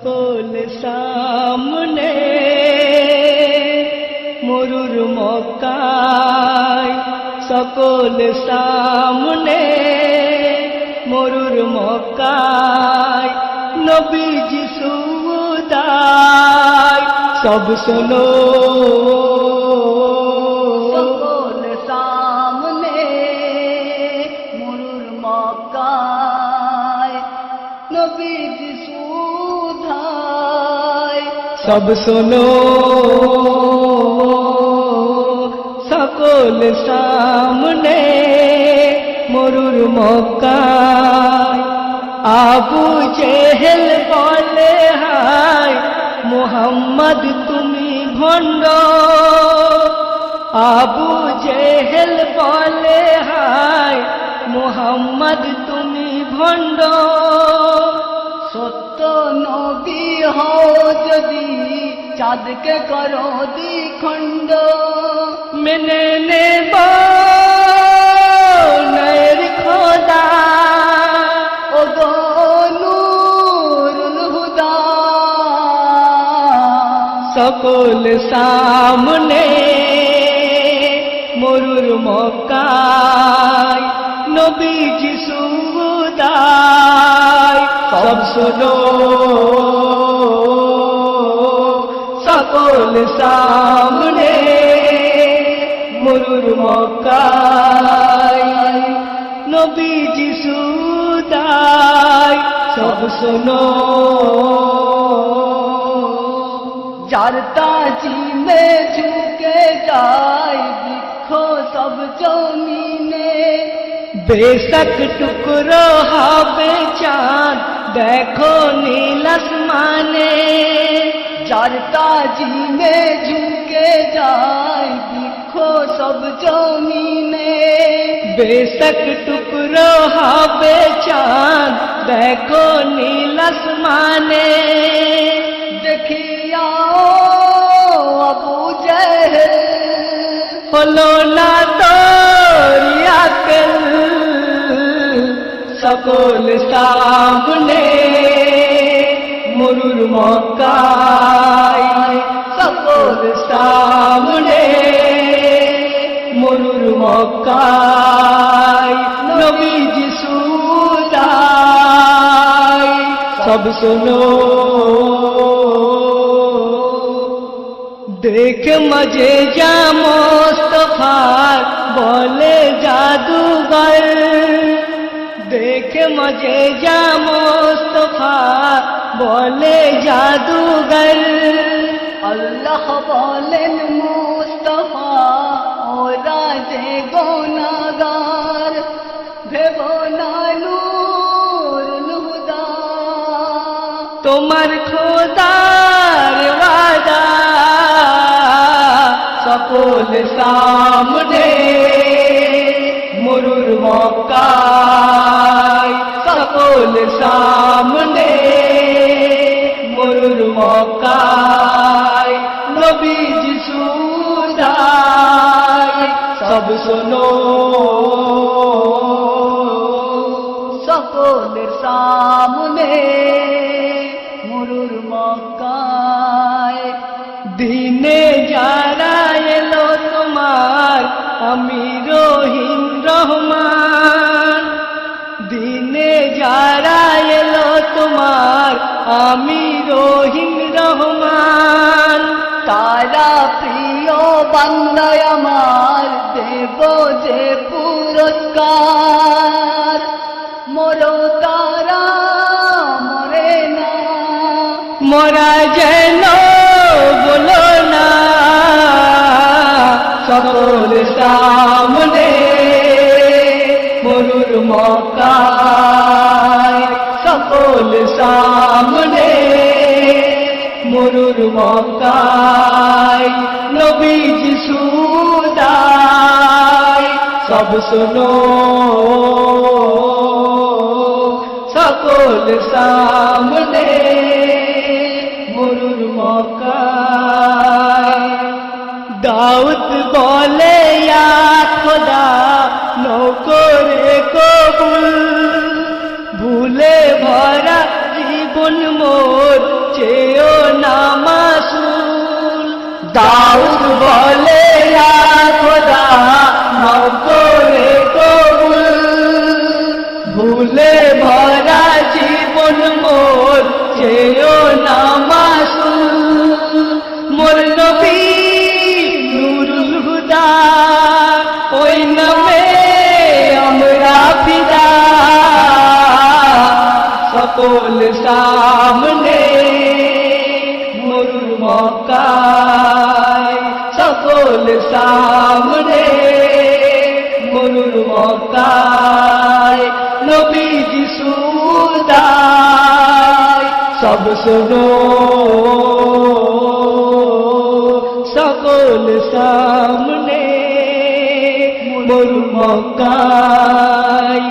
সকল সামনে মরুর মক্কায় সকল সামনে মরুর মক্কায় নবীজি সুদায় সব শোনো। সকল সামনে মরুর মক্কায় নবীজ সব শোনো, সকল সামনে মরুর মক্কায়, আবু জেহেল বলে, হায় মোহাম্মদ, তুমি ভণ্ড। আবু জেহেল বলে, হায় মোহাম্মদ, তুমি ভণ্ড। সত্য নবী হও যদি, চাঁদকে করো দ্বিখণ্ড। মেনে নেব নয়ের খোদা। ও গো সকল সামনে সব শোনো। সকল সামনে মরুর মক্কায়। নবীজি সুদায়, সব শোনো। যার তাজিমে ঝুঁকে যায় বৃক্ষ, সব জমিনে बेशक टुकड़ो हा बेचान देखो नीलसमाने चरता जी में झुके जाए, दिखो सब जमी ने बेशक टुकड़ो हा बेचान देखो नीलसमाने देखिया अबू हलो সকল সামনে, মরুর মক্কায়। সকল সামনে, মরুর মক্কায়। নবীজি সুদায় সব শোনো। দেখ মজে যা মজে যা মোস্তফার বলে জাদুগর আল্লাহ বলেন মুস্তফা ওরা যে গোনাগার ভেব তোমার খোদার ওয়াদা সকল সামনে মরুর মক্কায় সকল সামনে, মরুর মক্কায় নবীজ সুদায়, সব শোনো। সকলের সামনে মরুর মক্কায় দিনে যারা এলো তোমার আমি আমি রহিম রহমান। তারা প্রিয় বান্দায় আমার দেব যে পুরস্কার। মরো তারা মরে না। মোরা যেন বলো না সকল সামনে মরুর মকায় সকল সামনে মরুর মকায় নবীজ সুদাই সব শোনো সকল সামনে দাউদ বলে খোদা করে কবুল। ভুলে ভরা জীবন মোর চেয়েও না মাসুল। মোর নবী নুরুল হুদা, ওই নামে আমরা ফিদা। সকল সামনে মরুর মকায় নবীজি সুদায় সব শোনো। সকল সামনে মরুর মকায়